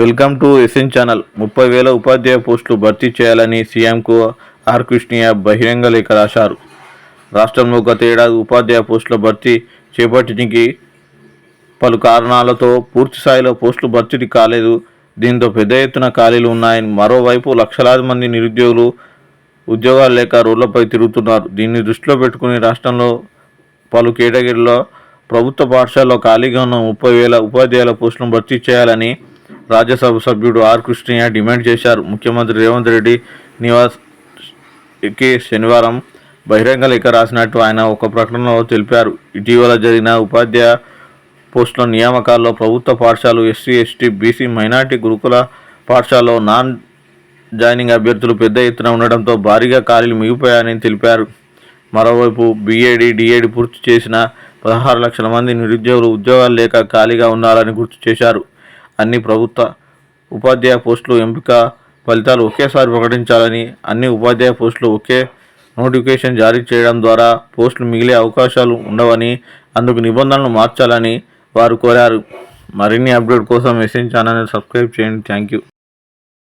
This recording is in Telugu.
Welcome to SN channel. ముప్పై వేల ఉపాధ్యాయ పోస్టులు భర్తీ చేయాలని సీఎంకు ఆర్ కృష్ణయ్య బహిరంగ లేఖ రాశారు. రాష్ట్రంలో గత ఏడాది ఉపాధ్యాయ పోస్టుల భర్తీ చేపట్టడానికి పలు కారణాలతో పూర్తి స్థాయిలో పోస్టులు భర్తీ కాలేదు. దీంతో పెద్ద ఎత్తున ఖాళీలు ఉన్నాయని మరోవైపు లక్షలాది మంది నిరుద్యోగులు ఉద్యోగాలు లేక రోడ్లపై తిరుగుతున్నారు. దీన్ని దృష్టిలో పెట్టుకుని రాష్ట్రంలో పలు కేటగిరీలో ప్రభుత్వ పాఠశాలలో ఖాళీగా ఉన్న ముప్పై వేల ఉపాధ్యాయుల పోస్టులను భర్తీ చేయాలని రాజ్యసభ సభ్యుడు ఆర్ కృష్ణయ్య డిమాండ్ చేశారు. ముఖ్యమంత్రి రేవంత్ రెడ్డి నివాస్కి శనివారం బహిరంగ లేఖ రాసినట్టు ఆయన ఒక ప్రకటనలో తెలిపారు. ఇటీవల జరిగిన ఉపాధ్యాయ పోస్టుల నియామకాల్లో ప్రభుత్వ పాఠశాలలు ఎస్సీ ఎస్టీ బీసీ మైనార్టీ గురుకుల పాఠశాలలో నాన్ జాయినింగ్ అభ్యర్థులు పెద్ద ఎత్తున ఉండడంతో భారీగా ఖాళీలు మిగిలిపోయాయని తెలిపారు. మరోవైపు బీఏడి డిఏడి పూర్తి చేసిన పదహారు లక్షల మంది నిరుద్యోగులు ఉద్యోగాలు లేక ఖాళీగా ఉన్నారని గుర్తు చేశారు. అన్ని ప్రభుత్వ ఉపాధ్యాయ పోస్టులు ఎంపిక ఫలితాలు ఒకేసారి ప్రకటించాలని అన్ని ఉపాధ్యాయ పోస్టులు ఒకే నోటిఫికేషన్ జారీ చేయడం ద్వారా పోస్టులు మిగిలే అవకాశాలు ఉండవని అందుకు నిబంధనలు మార్చాలని వారు కోరారు. మరిన్ని అప్డేట్ కోసం మెసేజ్ ఛానల్ని సబ్స్క్రైబ్ చేయండి. Thank you